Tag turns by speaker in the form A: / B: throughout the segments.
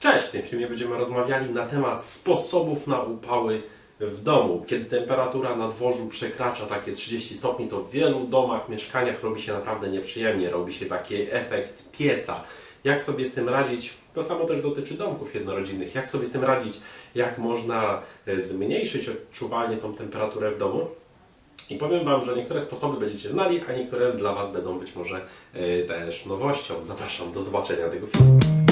A: Cześć! W tym filmie będziemy rozmawiali na temat sposobów na upały w domu. Kiedy temperatura na dworzu przekracza takie 30 stopni, to w wielu domach, mieszkaniach robi się naprawdę nieprzyjemnie. Robi się taki efekt pieca. Jak sobie z tym radzić? To samo też dotyczy domków jednorodzinnych. Jak sobie z tym radzić? Jak można e, zmniejszyć odczuwalnie tą temperaturę w domu? I powiem Wam, że niektóre sposoby będziecie znali, a niektóre dla Was będą być może e, też nowością. Zapraszam do zobaczenia tego filmu.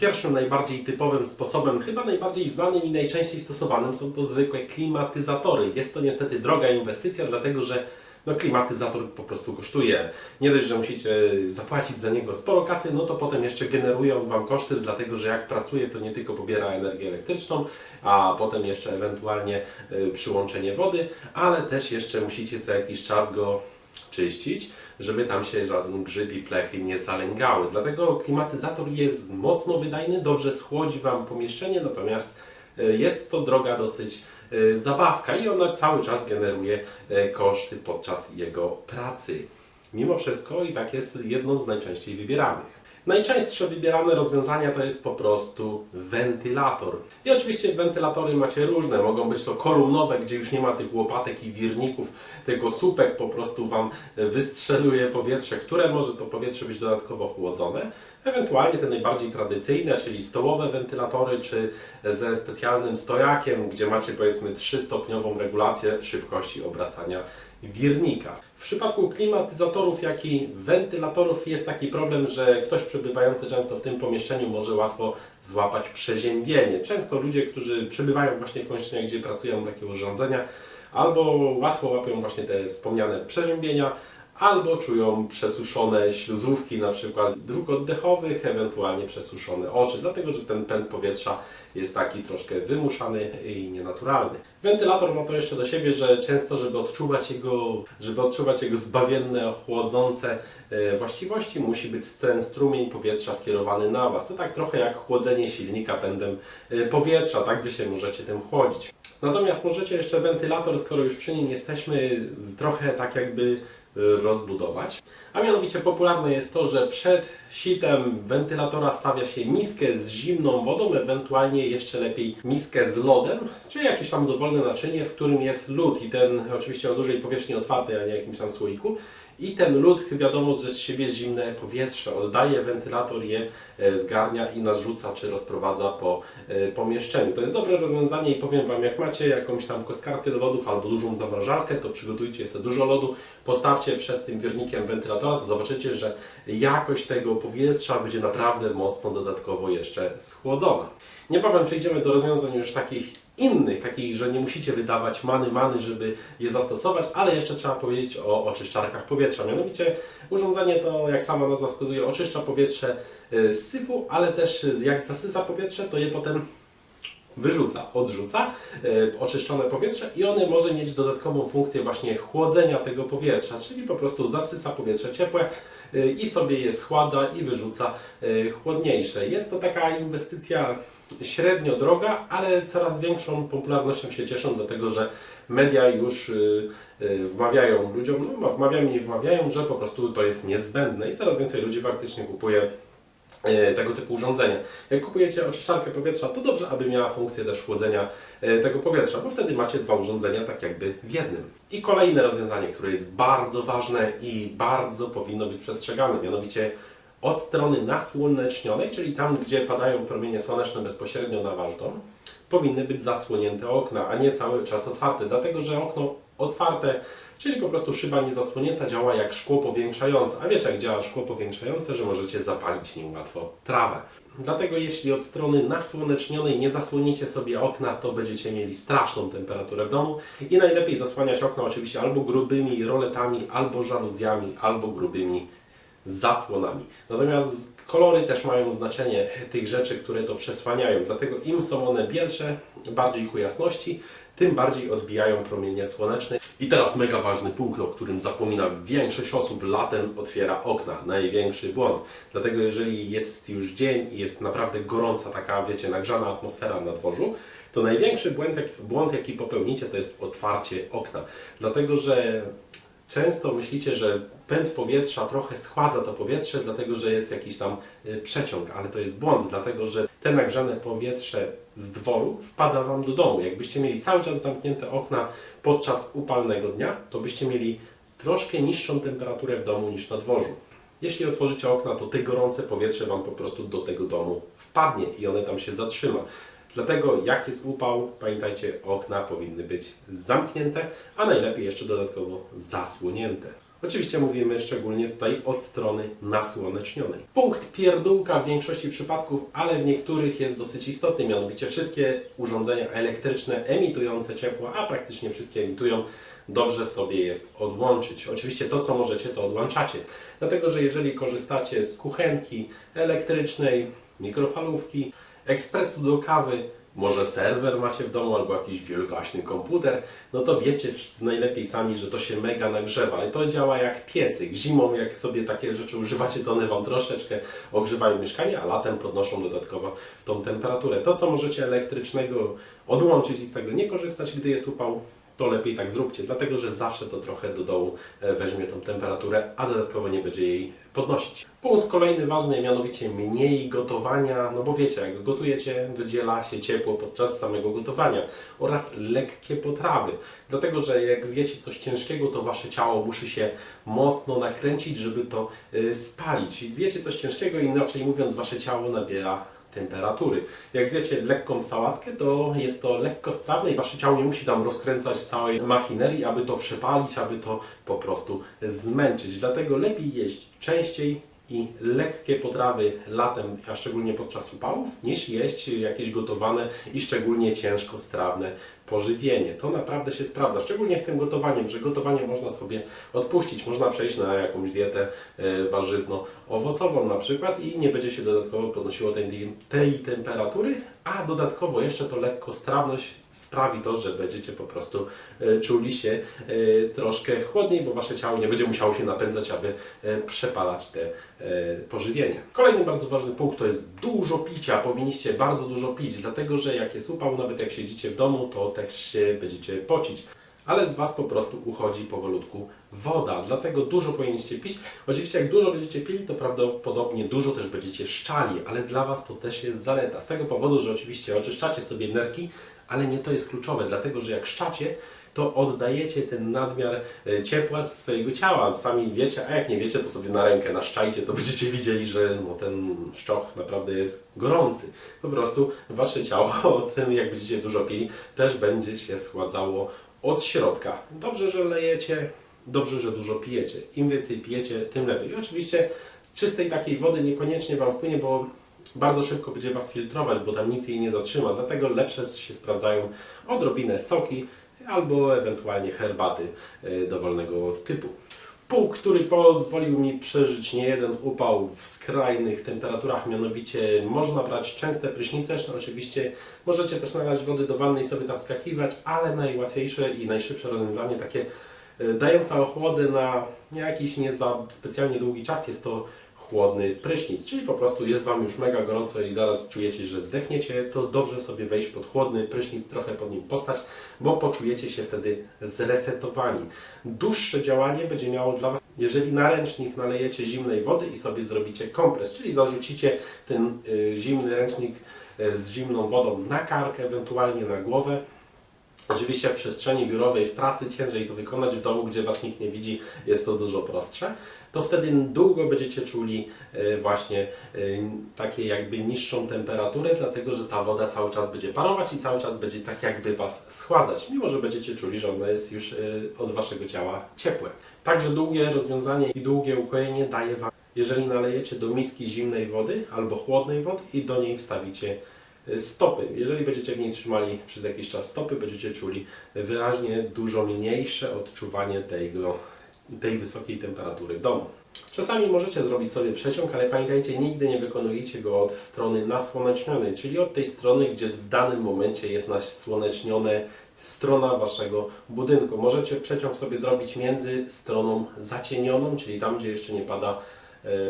A: Pierwszym najbardziej typowym sposobem, chyba najbardziej znanym i najczęściej stosowanym są to zwykłe klimatyzatory. Jest to niestety droga inwestycja, dlatego że no, klimatyzator po prostu kosztuje. Nie dość, że musicie zapłacić za niego sporo kasy, no to potem jeszcze generuje on Wam koszty, dlatego że jak pracuje, to nie tylko pobiera energię elektryczną, a potem jeszcze ewentualnie y, przyłączenie wody, ale też jeszcze musicie co jakiś czas go czyścić, żeby tam się żaden grzyb i plechy nie zalęgały. Dlatego klimatyzator jest mocno wydajny, dobrze schłodzi Wam pomieszczenie, natomiast e, jest to droga dosyć e, zabawka i ona cały czas generuje e, koszty podczas jego pracy. Mimo wszystko i tak jest jedną z najczęściej wybieranych. Najczęstsze wybierane rozwiązania to jest po prostu wentylator. I oczywiście wentylatory macie różne. Mogą być to kolumnowe, gdzie już nie ma tych łopatek i wirników, tylko słupek po prostu Wam wystrzeluje powietrze, które może to powietrze być dodatkowo chłodzone. Ewentualnie te najbardziej tradycyjne, czyli stołowe wentylatory, czy ze specjalnym stojakiem, gdzie macie powiedzmy 3-stopniową regulację szybkości obracania wirnika. W przypadku klimatyzatorów, jak i wentylatorów jest taki problem, że ktoś przebywający często w tym pomieszczeniu może łatwo złapać przeziębienie. Często ludzie, którzy przebywają właśnie w pomieszczeniach, gdzie pracują takie urządzenia, albo łatwo łapią właśnie te wspomniane przeziębienia, albo czują przesuszone śluzówki, na przykład dróg oddechowych, ewentualnie przesuszone oczy, dlatego że ten pęd powietrza jest taki troszkę wymuszany i nienaturalny. Wentylator ma to jeszcze do siebie, że często, żeby odczuwać jego, żeby odczuwać jego zbawienne, chłodzące e, właściwości, musi być ten strumień powietrza skierowany na Was. To tak trochę jak chłodzenie silnika pędem e, powietrza, tak Wy się możecie tym chłodzić. Natomiast możecie jeszcze wentylator, skoro już przy nim jesteśmy, trochę tak jakby rozbudować. A mianowicie popularne jest to, że przed sitem wentylatora stawia się miskę z zimną wodą, ewentualnie jeszcze lepiej miskę z lodem, czy jakieś tam dowolne naczynie, w którym jest lód i ten oczywiście o dużej powierzchni otwartej, a nie jakimś tam słoiku. I ten lód, wiadomo, że z siebie zimne powietrze oddaje, wentylator je e, zgarnia i narzuca czy rozprowadza po e, pomieszczeniu. To jest dobre rozwiązanie i powiem Wam, jak macie jakąś tam kostkarkę do lodów albo dużą zamrażarkę, to przygotujcie sobie dużo lodu, postawcie przed tym wirnikiem wentylatora, to zobaczycie, że jakość tego powietrza będzie naprawdę mocno dodatkowo jeszcze schłodzona. Niebawem przejdziemy do rozwiązań już takich innych, takich, że nie musicie wydawać many, many, żeby je zastosować, ale jeszcze trzeba powiedzieć o oczyszczarkach powietrza. Mianowicie urządzenie to, jak sama nazwa wskazuje, oczyszcza powietrze y, z syfu, ale też y, jak zasysa powietrze, to je potem wyrzuca, odrzuca y, oczyszczone powietrze i one może mieć dodatkową funkcję właśnie chłodzenia tego powietrza, czyli po prostu zasysa powietrze ciepłe y, i sobie je schładza i wyrzuca y, chłodniejsze. Jest to taka inwestycja średnio droga, ale coraz większą popularnością się cieszą, dlatego że media już wmawiają ludziom, no wmawiają nie wmawiają, że po prostu to jest niezbędne i coraz więcej ludzi faktycznie kupuje e, tego typu urządzenia. Jak kupujecie oczyszczarkę powietrza, to dobrze, aby miała funkcję też chłodzenia e, tego powietrza, bo wtedy macie dwa urządzenia tak jakby w jednym. I kolejne rozwiązanie, które jest bardzo ważne i bardzo powinno być przestrzegane, mianowicie od strony nasłonecznionej, czyli tam, gdzie padają promienie słoneczne bezpośrednio na wasz dom, powinny być zasłonięte okna, a nie cały czas otwarte, dlatego że okno otwarte, czyli po prostu szyba niezasłonięta działa jak szkło powiększające. A wiecie jak działa szkło powiększające, że możecie zapalić nim łatwo trawę. Dlatego jeśli od strony nasłonecznionej nie zasłonicie sobie okna, to będziecie mieli straszną temperaturę w domu i najlepiej zasłaniać okna oczywiście albo grubymi roletami, albo żaluzjami, albo grubymi zasłonami. Natomiast kolory też mają znaczenie tych rzeczy, które to przesłaniają. Dlatego im są one bielsze, bardziej ku jasności, tym bardziej odbijają promienie słoneczne. I teraz mega ważny punkt, o którym zapomina większość osób. Latem otwiera okna. Największy błąd. Dlatego jeżeli jest już dzień i jest naprawdę gorąca, taka wiecie, nagrzana atmosfera na dworzu, to największy błąd, błąd jaki popełnicie, to jest otwarcie okna. Dlatego, że Często myślicie, że pęd powietrza trochę schładza to powietrze, dlatego że jest jakiś tam y, przeciąg, ale to jest błąd, dlatego że te nagrzane powietrze z dworu wpada Wam do domu. Jakbyście mieli cały czas zamknięte okna podczas upalnego dnia, to byście mieli troszkę niższą temperaturę w domu niż na dworzu. Jeśli otworzycie okna, to te gorące powietrze Wam po prostu do tego domu wpadnie i one tam się zatrzyma. Dlatego jak jest upał, pamiętajcie, okna powinny być zamknięte, a najlepiej jeszcze dodatkowo zasłonięte. Oczywiście mówimy szczególnie tutaj od strony nasłonecznionej. Punkt pierdółka w większości przypadków, ale w niektórych jest dosyć istotny, mianowicie wszystkie urządzenia elektryczne emitujące ciepło, a praktycznie wszystkie emitują, dobrze sobie jest odłączyć. Oczywiście to, co możecie, to odłączacie. Dlatego, że jeżeli korzystacie z kuchenki elektrycznej, mikrofalówki, ekspresu do kawy, może serwer macie w domu albo jakiś wielgaśny komputer, no to wiecie najlepiej sami, że to się mega nagrzewa. I to działa jak piecyk. Zimą jak sobie takie rzeczy używacie, to one Wam troszeczkę ogrzewają mieszkanie, a latem podnoszą dodatkowo tą temperaturę. To, co możecie elektrycznego odłączyć i z tego nie korzystać, gdy jest upał, to lepiej tak zróbcie, dlatego że zawsze to trochę do dołu e, weźmie tą temperaturę, a dodatkowo nie będzie jej podnosić. Punkt kolejny ważny, mianowicie mniej gotowania, no bo wiecie, jak gotujecie, wydziela się ciepło podczas samego gotowania oraz lekkie potrawy, dlatego że jak zjecie coś ciężkiego, to wasze ciało musi się mocno nakręcić, żeby to y, spalić. Zjecie coś ciężkiego, inaczej mówiąc, wasze ciało nabiera temperatury. Jak zjecie lekką sałatkę, to jest to lekko strawne i wasze ciało nie musi tam rozkręcać całej machinerii, aby to przepalić, aby to po prostu zmęczyć. Dlatego lepiej jeść częściej i lekkie potrawy latem, a szczególnie podczas upałów, niż jeść jakieś gotowane i szczególnie ciężko strawne pożywienie. To naprawdę się sprawdza, szczególnie z tym gotowaniem, że gotowanie można sobie odpuścić, można przejść na jakąś dietę e, warzywno-owocową na przykład i nie będzie się dodatkowo podnosiło tej, tej temperatury, a dodatkowo jeszcze to lekkostrawność sprawi to, że będziecie po prostu e, czuli się e, troszkę chłodniej, bo wasze ciało nie będzie musiało się napędzać, aby przepalać te pożywienie. Kolejny bardzo ważny punkt to jest dużo picia. Powinniście bardzo dużo pić, dlatego że jak jest upał, nawet jak siedzicie w domu, to też się będziecie pocić. Ale z Was po prostu uchodzi powolutku woda, dlatego dużo powinniście pić. Oczywiście jak dużo będziecie pili, to prawdopodobnie dużo też będziecie szczali, ale dla Was to też jest zaleta. Z tego powodu, że oczywiście oczyszczacie sobie nerki, ale nie to jest kluczowe, dlatego że jak szczacie, to oddajecie ten nadmiar e, ciepła z swojego ciała. Sami wiecie, a jak nie wiecie, to sobie na rękę naszczajcie, to będziecie widzieli, że no, ten szczoch naprawdę jest gorący. Po prostu wasze ciało, o tym jak będziecie dużo pili, też będzie się schładzało od środka. Dobrze, że lejecie, dobrze, że dużo pijecie. Im więcej pijecie, tym lepiej. I oczywiście czystej takiej wody niekoniecznie Wam wpłynie, bo bardzo szybko będzie Was filtrować, bo tam nic jej nie zatrzyma. Dlatego lepsze się sprawdzają odrobinę soki albo ewentualnie herbaty e, dowolnego typu. Punkt, który pozwolił mi przeżyć niejeden upał w skrajnych temperaturach, mianowicie można brać częste prysznice, no oczywiście możecie też nalać wody do wanny i sobie tam wskakiwać, ale najłatwiejsze i najszybsze rozwiązanie, takie e, dające ochłody na jakiś nie za specjalnie długi czas, jest to chłodny prysznic, czyli po prostu jest Wam już mega gorąco i zaraz czujecie, że zdechniecie, to dobrze sobie wejść pod chłodny prysznic, trochę pod nim postać, bo poczujecie się wtedy zresetowani. Dłuższe działanie będzie miało dla Was, jeżeli na ręcznik nalejecie zimnej wody i sobie zrobicie kompres, czyli zarzucicie ten y, zimny ręcznik y, z zimną wodą na karkę, ewentualnie na głowę, Oczywiście w przestrzeni biurowej, w pracy ciężej to wykonać, w domu, gdzie Was nikt nie widzi, jest to dużo prostsze. To wtedy długo będziecie czuli e, właśnie e, takie jakby niższą temperaturę, dlatego że ta woda cały czas będzie parować i cały czas będzie tak jakby Was schładzać, mimo że będziecie czuli, że ona jest już e, od Waszego ciała ciepłe. Także długie rozwiązanie i długie ukojenie daje Wam, jeżeli nalejecie do miski zimnej wody albo chłodnej wody i do niej wstawicie stopy. Jeżeli będziecie w niej trzymali przez jakiś czas stopy, będziecie czuli wyraźnie dużo mniejsze odczuwanie tego, tej wysokiej temperatury w domu. Czasami możecie zrobić sobie przeciąg, ale pamiętajcie, nigdy nie wykonujcie go od strony nasłonecznionej, czyli od tej strony, gdzie w danym momencie jest nasłoneczniona strona Waszego budynku. Możecie przeciąg sobie zrobić między stroną zacienioną, czyli tam, gdzie jeszcze nie pada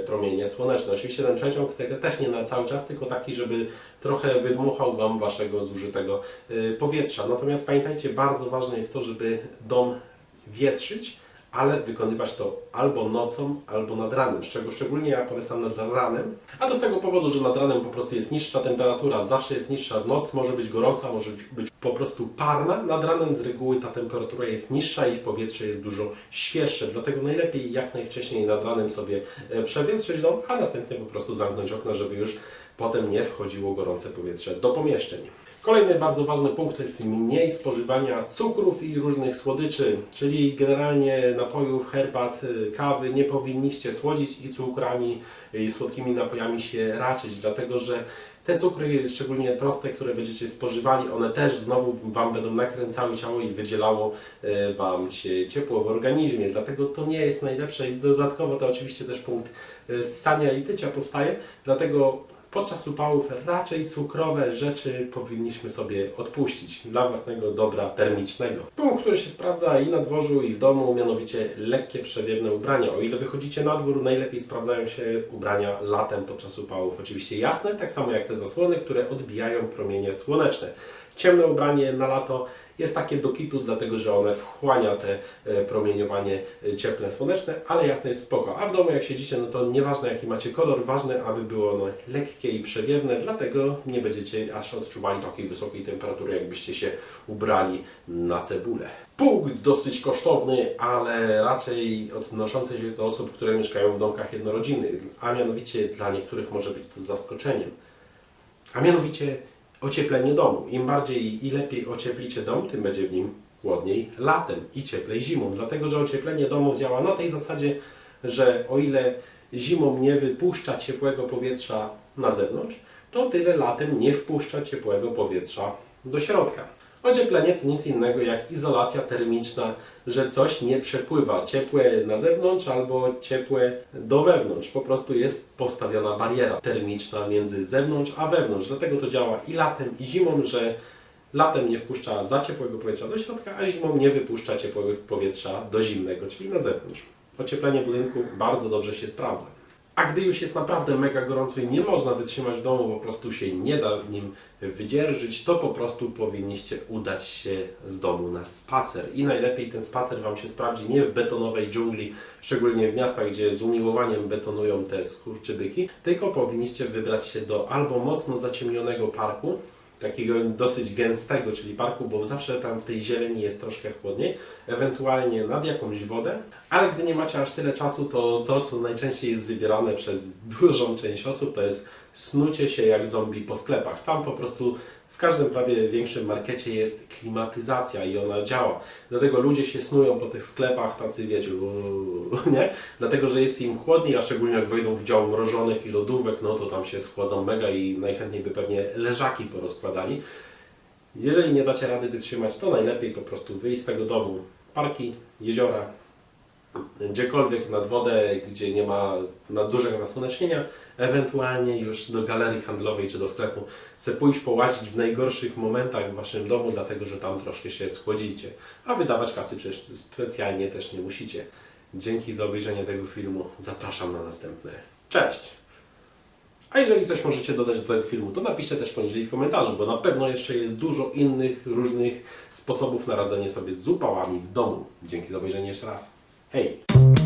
A: promienie słoneczne. Oczywiście ten przeciąg też nie na cały czas, tylko taki, żeby trochę wydmuchał Wam Waszego zużytego e, powietrza. Natomiast pamiętajcie, bardzo ważne jest to, żeby dom wietrzyć, ale wykonywać to albo nocą, albo nad ranem, z czego szczególnie ja polecam nad ranem, a to z tego powodu, że nad ranem po prostu jest niższa temperatura, zawsze jest niższa w noc, może być gorąca, może być po prostu parna, nad ranem z reguły ta temperatura jest niższa i powietrze jest dużo świeższe, dlatego najlepiej jak najwcześniej nad ranem sobie e, przewietrzyć dom, a następnie po prostu zamknąć okna, żeby już potem nie wchodziło gorące powietrze do pomieszczeń. Kolejny bardzo ważny punkt to jest mniej spożywania cukrów i różnych słodyczy, czyli generalnie napojów, herbat, y, kawy nie powinniście słodzić i cukrami i słodkimi napojami się raczyć, dlatego że te cukry, szczególnie proste, które będziecie spożywali, one też znowu Wam będą nakręcały ciało i wydzielało e, Wam się ciepło w organizmie, dlatego to nie jest najlepsze i dodatkowo to oczywiście też punkt ssania i tycia powstaje, dlatego podczas upałów raczej cukrowe rzeczy powinniśmy sobie odpuścić dla własnego dobra termicznego. Punkt, który się sprawdza i na dworzu, i w domu, mianowicie lekkie przewiewne ubrania. O ile wychodzicie na dwór, najlepiej sprawdzają się ubrania latem podczas upałów. Oczywiście jasne, tak samo jak te zasłony, które odbijają promienie słoneczne. Ciemne ubranie na lato jest takie do kitu, dlatego że one wchłania te e, promieniowanie e, cieplne słoneczne, ale jasne jest spoko. A w domu jak siedzicie, no to nieważne jaki macie kolor, ważne aby było ono lekkie i przewiewne, dlatego nie będziecie aż odczuwali takiej wysokiej temperatury, jakbyście się ubrali na cebulę. Punkt dosyć kosztowny, ale raczej odnoszący się do osób, które mieszkają w domkach jednorodzinnych, a mianowicie dla niektórych może być to zaskoczeniem. A mianowicie ocieplenie domu. Im bardziej i lepiej ocieplicie dom, tym będzie w nim chłodniej latem i cieplej zimą. Dlatego, że ocieplenie domu działa na tej zasadzie, że o ile zimą nie wypuszcza ciepłego powietrza na zewnątrz, to tyle latem nie wpuszcza ciepłego powietrza do środka. Ocieplenie to nic innego jak izolacja termiczna, że coś nie przepływa ciepłe na zewnątrz albo ciepłe do wewnątrz. Po prostu jest postawiona bariera termiczna między zewnątrz a wewnątrz. Dlatego to działa i latem, i zimą, że latem nie wpuszcza za ciepłego powietrza do środka, a zimą nie wypuszcza ciepłego powietrza do zimnego, czyli na zewnątrz. Ocieplenie budynku bardzo dobrze się sprawdza. A gdy już jest naprawdę mega gorąco i nie można wytrzymać w domu, po prostu się nie da w nim wydzierżyć, to po prostu powinniście udać się z domu na spacer. I najlepiej ten spacer Wam się sprawdzi nie w betonowej dżungli, szczególnie w miastach, gdzie z umiłowaniem betonują te skurczybyki, tylko powinniście wybrać się do albo mocno zaciemnionego parku, takiego dosyć gęstego, czyli parku, bo zawsze tam w tej zieleni jest troszkę chłodniej, ewentualnie nad jakąś wodę, ale gdy nie macie aż tyle czasu, to to, co najczęściej jest wybierane przez dużą część osób, to jest snucie się jak zombie po sklepach. Tam po prostu każdym prawie większym markecie jest klimatyzacja i ona działa. Dlatego ludzie się snują po tych sklepach, tacy wiecie, uuu, nie? Dlatego, że jest im chłodniej, a szczególnie jak wejdą w dział mrożonych i lodówek, no to tam się schłodzą mega i najchętniej by pewnie leżaki porozkładali. Jeżeli nie dacie rady wytrzymać, to najlepiej po prostu wyjść z tego domu. Parki, jeziora, gdziekolwiek nad wodę, gdzie nie ma na dużego nasłonecznienia, ewentualnie już do galerii handlowej czy do sklepu, se pójść połazić w najgorszych momentach w Waszym domu, dlatego że tam troszkę się schłodzicie. A wydawać kasy przecież specjalnie też nie musicie. Dzięki za obejrzenie tego filmu. Zapraszam na następne. Cześć! A jeżeli coś możecie dodać do tego filmu, to napiszcie też poniżej w komentarzu, bo na pewno jeszcze jest dużo innych różnych sposobów na radzenie sobie z upałami w domu. Dzięki za obejrzenie jeszcze raz. Hey.